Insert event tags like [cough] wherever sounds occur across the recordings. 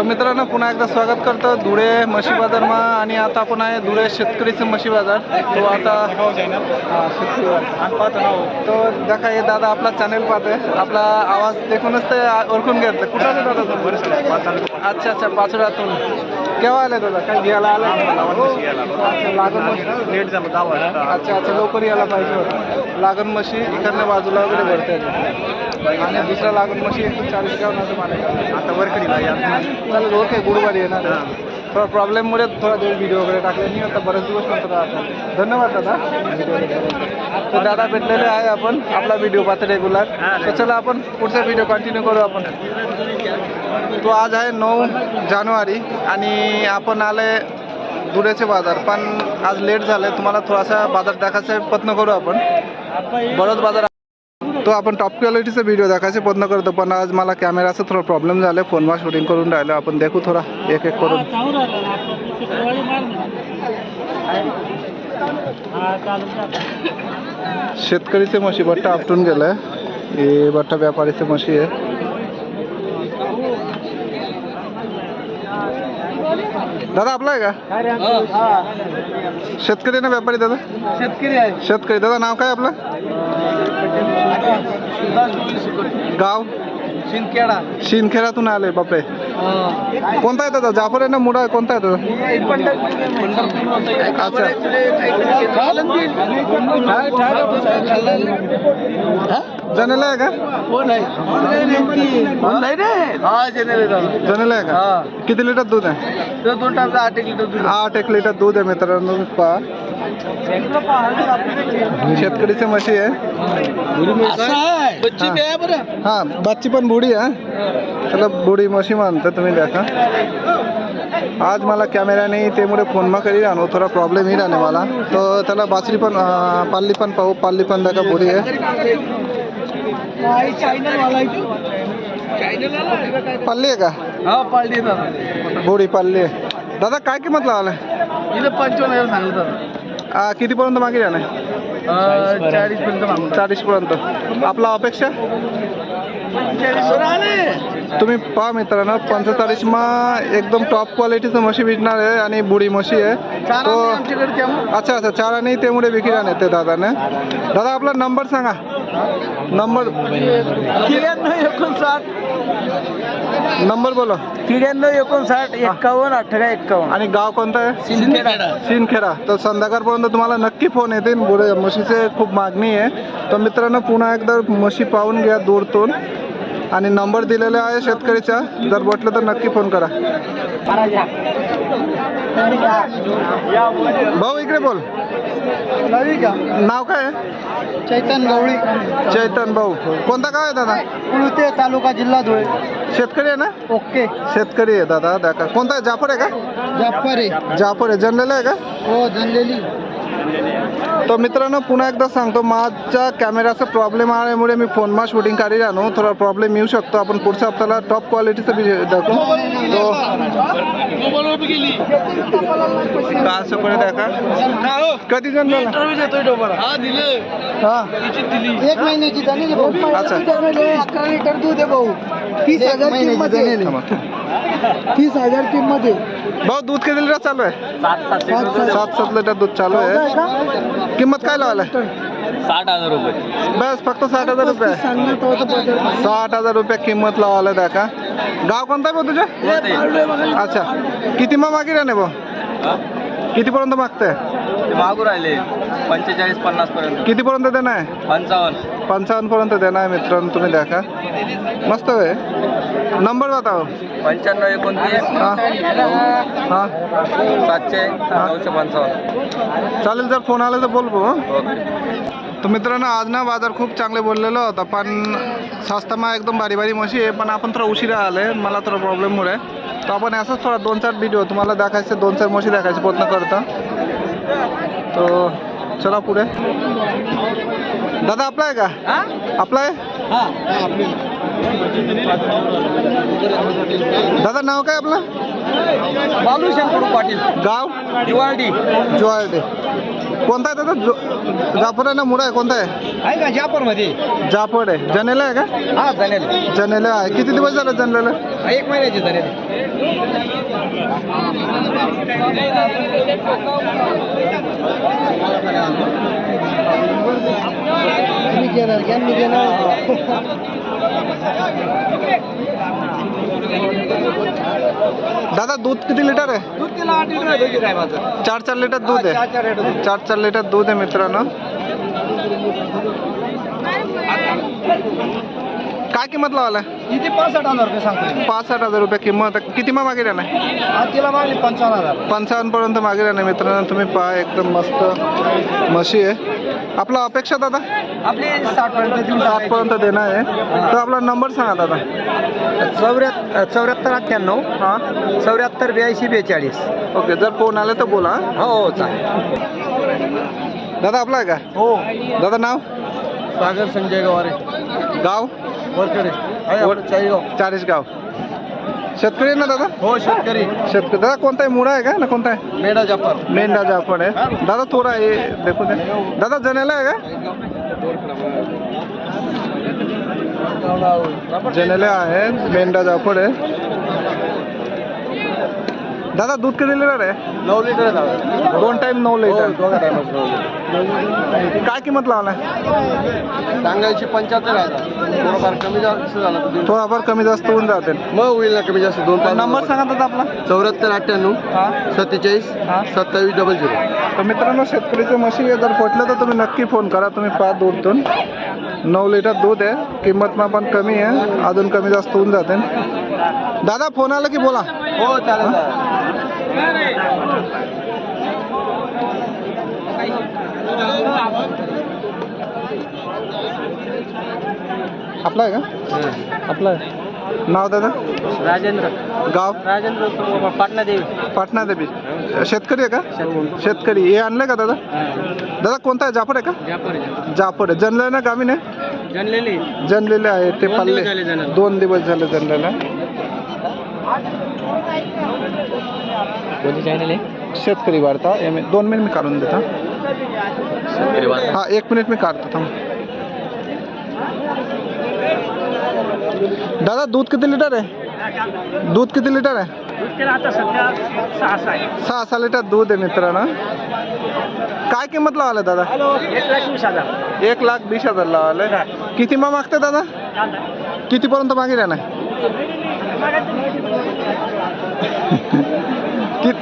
तर मित्रांनो पुन्हा एकदा स्वागत करतो धुळे म्हशी बाजारमा आणि आता आपण आहे धुळे शेतकरीचं म्हशी बाजार. तो आता तो दाखा हे दादा आपला चॅनेल पाहते आपला आवाज देखूनच ते ओळखून घेतलं. कुठं आले दादा तुम्ही? अच्छा अच्छा पाचोड्यातून केव्हा आले दादा? काय घ्यायला आले अच्छा, लागण लेट झालं दहा अच्छा अच्छा लवकर यायला पाहिजे होतं. लागण म्हशी इकडनं बाजूला वगैरे भरते. आणि दुसऱ्या लागण म्हशी एकशे चाळीस घ्यावं ना तुम्हाला आता वरकडीला या चालेल ओके गुरुवारी येणार थोडा प्रॉब्लेममुळे थोडा दिवस व्हिडिओ वगैरे टाकले नाही आता बरेच दिवस नंतर आता धन्यवाद दादा. तर दादा भेटलेले आहे आपण आपला व्हिडिओ पाहतो रेग्युलर तर चला आपण पुढचा व्हिडिओ कंटिन्यू करू आपण. तो आज आहे नऊ जानेवारी आणि आपण आले धुळ्याचे बाजार. पण आज लेट झालं तुम्हाला थोडासा बाजार दाखवायचा प्रयत्न करू आपण. बरोच बाजार तो आपण टॉप क्वालिटीचा व्हिडिओ दाखवायचा प्रयत्न करतो पण आज मला कॅमेराचा थोडा प्रॉब्लेम झाला फोनवर शूटिंग करून राहिलो आपण देखू थोडा एक एक करून. शेतकरीचे म्हशी बट्टा आपटून गेलाय. हे बट्टा व्यापारीचे म्हशी आहे. दादा आपला आहे का? शेतकरी ना व्यापारी दादा? शेतकरी आहे. शेतकरी. दादा नाव काय आपलं? गाव? शिंदखेडा. शिंदखेड्यातून आले बापरे. कोणता आहे दादा? जाफर आहे ना मुडा कोणता आहे दादा? अच्छा. जनेला आहे का? हा? जनेला आहे. का? किती लिटर दूध आहे? आठ एक लिटर दूध आठ एक लिटर दूध आहे मित्रांनो. पहा. शेतकरीची म्हशी आहे हा. हा? बच्ची पण बुडी आहे त्याला बुडी म्हशी म्हणतात तुम्ही देखा? आज मला कॅमेराने त्यामुळे फ़ोन मा करी राहणं थोडा प्रॉब्लेम येईल आणि मला तर त्याला बासरी पण अं, पाल्ली पण पाहू पाल्ली पण दाखा बुडी आहे पाल्ली आहे का हा पाळली दादा। बुडी पाल्ली दादा काय किंमत लावलाय इथं पंचावन्न हज़ार सांगितलं आ, कितीपर्यंत मागे अं, चाळीस पर्यंत मागून चाळीसपर्यंत. आपला अपेक्षा? तुम्ही पहा मित्रांनो पंचेचाळीस मा एकदम टॉप क्वालिटीचं म्हशी विकणार आहे आणि बुडी म्हशी आहे. तो अच्छा अच्छा चार आणि त्यामुळे विक्री आहे ते दादाने. दादा आपला नंबर सांगा. नंबर त्र्याण्णव एकोणसाठ. नंबर बोला. त्र्याण्णव एकोणसाठ एक्कावन्न अठरा एक्कावन्न. आणि गाव कोणतं आहे? शिंदखेडा शिंदखेडा तर संध्याकाळपर्यंत तुम्हाला नक्की फोन येतील. बुडे म्हशीचे खूप मागणी आहे. तर मित्रांनो पुन्हा एकदा म्हशी पाहून घ्या दूरतून. आणि नंबर दिलेला आहे शेतकरीचा. जर म्हटलं तर नक्की फोन करा. भाऊ इकडे बोल. नाव काय? आहे चैतन गवळी. चैतन भाऊ. कोणता गाव आहे दादा? कुळते तालुका जिल्हा धुळे. शेतकरी आहे ना? ओके. शेतकरी आहे दादा दाखा कोणता आहे? जाफर आहे का? जाफरे जाफर आहे. जनलेला आहे का? हो जनलेली. तर मित्रांनो पुन्हा एकदा सांगतो माझ्या कॅमेराचा प्रॉब्लेम आल्यामुळे मी फोनमा शूटिंग करी राहतो थोडा प्रॉब्लेम येऊ शकतो. आपण पुढच्या हप्त्याला टॉप क्वालिटीचं बी दाखवू. तो का सगळं दाखा कधी जण हा दिलं. हा. एक महिन्याची झालेली भाऊ. अच्छा. तीस हजार किंमत. आहे. भाऊ दूध किती लिटर चालू आहे? सात सात लिटर दूध. चालू आहे. किंमत काय लावलाय साठ हजार रुपये. बस फक्त साठ हजार रुपये सांगण्यात साठ हजार रुपये किंमत लावायला द्या का? गाव कोणता आहे भाऊ तुझं? अच्छा. किती मग मागे राहणे भाऊ? कितीपर्यंत मागताय? मागू राहिले. पंचेचाळीस पन्नास पर्यंत. कितीपर्यंत देणार आहे? पंचावन्न. पंचावन्न पर्यंत देणार आहे मित्रांनो तुम्ही द्या का मस्त आहे. नंबर बताओ. पंच्याण्णव एकोणतीस. हां. हां. सातशे नऊशे पंचावन्न. चालेल जर फोन आला तर बोल भाऊ ओके. तर मित्रांनो आज ना बाजार खूप चांगले बोललेलं होता पण स्वस्तामा एकदम बारी बारी म्हशी आहे पण आपण थोडा उशिरा आले मला थोडा प्रॉब्लेममुळे तर आपण असंच थोडा दोन चार व्हिडिओ तुम्हाला दाखवायचे दोन चार म्हशी दाखवायचे प्रयत्न करतो. तो चला पुढे. दादा आपला आहे का आपला आहे दादा नाव काय आपलं? बालू शंकर पाटील. गाव? दिवाळी ज्वाळडे. कोणता आहे दादा? जो जाफर आहे ना मुडा आहे कोणता आहे? आहे का जापरमध्ये जाफड आहे. जनेला आहे का? हा चालेल जनेला आहे. किती दिवस झाले जनलेला एक महिन्याची दादा दूध किती लिटर आहे? दूध तिला आठ लिटर आहे चार चार लिटर दूध चार आहे चार लिटर दूध. चार चार लिटर दूध आहे मित्रांनो. काय किंमत लावायला इथे पासष्ट हजार रुपये सांगतो पासष्ट हजार रुपये किंमत. किती मग मागे राहणार तिला मागली पंचावन्न हजार. पंचावन्न पर्यंत मागे राहणार मित्रांनो. तुम्ही पहा एकदम मस्त म्हशी आहे. आपला अपेक्षा दादा? आपली साठ पर्यंत देऊन सात पर्यंत देणार आहे. तर आपला नंबर सांगा दादा. चौऱ्याहत्तर चौऱ्याहत्तर अठ्ठ्याण्णव हां. चौऱ्याहत्तर ब्याऐंशी बेचाळीस. ओके जर फोन आले तर बोला हां. हो हो चालेल. दादा आपला आहे का? हो. दादा नाव? सागर संजय गवारे. गाव? आहे चाळीसगाव. चाळीसगाव. शेतकरी आहे ना दादा? हो शेतकरी. शेतकरी. दादा कोणता आहे? मुळा आहे का? ना कोणता आहे? मेढा जापर मेंढा जाफड आहे. दादा थोडा हे देखो दे. दादा जनेला आहे का? जनेले आहे मेंढा जाफड आहे. दादा दूध किती लिटर आहे? नऊ लिटर आहे दादा. दोन टाइम नऊ हो, लिटर दोघं टायमाचं नऊ लिटर. काय किंमत लावलाय? सांगायची पंच्याहत्तर आहे थोडंफार कमी जास्त झालं तर देऊ. थोडाफार कमी जास्त होऊन जाते मग होईल ना कमी जास्त दोन पाच नंबर सांगा दादा आपला. चौऱ्याहत्तर अठ्ठ्याण्णव हा. सत्तेचाळीस हा. सत्तावीस डबल झिरो तर मित्रांनो शेतकरीचे म्हशी जर पटलं तर तुम्ही नक्की फोन करा. तुम्ही पाच दूधतून. नऊ लिटर दूध आहे. किंमत पण कमी आहे. अजून कमी जास्त होऊन जाते दादा फोन आला की बोला. हो चालेल आपला आहे का? आपला आहे नाव दादा? राजेंद्र। गाव? राजेंद्र पाटणा देवी पाटणा देवी शेतकरी आहे का? शेतकरी। हे आणलंय का दादा? दादा कोणता आहे? जाफ़र आहे का? जाफ़र जनले ना गावीने जनलेली जनलेले. आहे ते पल्ले. दोन दिवस झाले जनलेला. कोणती चॅनल आहे? शेतकरी वार्ता. दोन मिनिट मी काढून देतो. हा एक मिनिट मी काढतो थांब. दादा दूध किती लिटर आहे? दूध किती लिटर आहे? सध्या सहा सहा लिटर दूध आहे मित्रांनो. काय किंमत लावाले दादा? एक लाख बीस हज़ार. एक लाख वीस किती मग मागते दादा? कितीपर्यंत मागे ना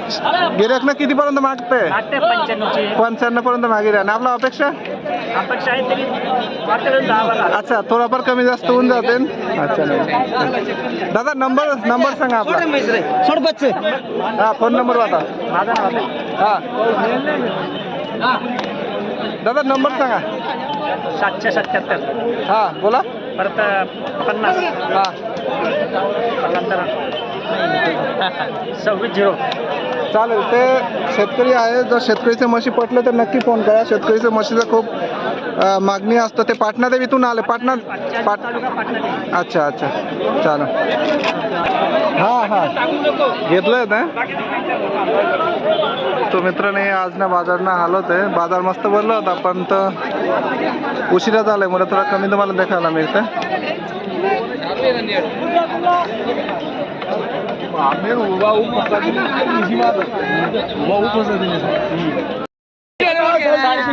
गिऱ्हाईकनं कितीपर्यंत मागते वाटते पंच्याण्णवची. पंच्याण्णव पर्यंत मागे राहणार आपला अपेक्षा? अपेक्षा आहे तरी वाटतं दहा बारा अच्छा थोडाफार कमी जास्त होऊन जाते. अच्छा नाही. दादा नंबर नंबर सांगा आपला. सोड बच्चे. हा फोन नंबर वाटा माझा नाव आहे. हा. दादा नंबर सांगा. सातशे सत्याहत्तर. हा बोला. परत पन्नास. हा. [laughs] सव्वीस झिरो. चालेल ते शेतकरी आहे जर शेतकरीचे म्हशी पटलं तर नक्की फोन करा. शेतकरीचं म्हशीचं खूप मागणी असतं. ते पाटणा देवीतून आले. पाटणा पाट अच्छा अच्छा. चालेल. हां हां. घेतलं ना? तो मित्राने आज ना बाजारना हालत आहे. बाजार मस्त भरला होता पण तर उशिरा झालाय. मला थोडा कमी तुम्हाला देखायला मिळतं सकाळी गाडीला पुढे पंधराशेची माहिती का आता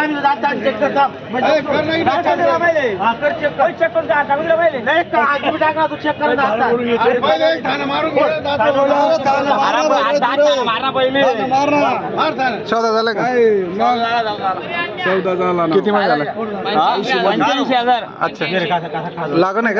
आम्ही दात दात चेक करतो दात दात दिला पाहिजे. हा, कर चेक कर. चेक करून. नाही टाका, तू चेक कर दात दात. मारा पहिले. चौदा झालं का? चौदा झाला. किती महिने झाला? पंच्याऐंशी हजार. अच्छा. लागण आहे का?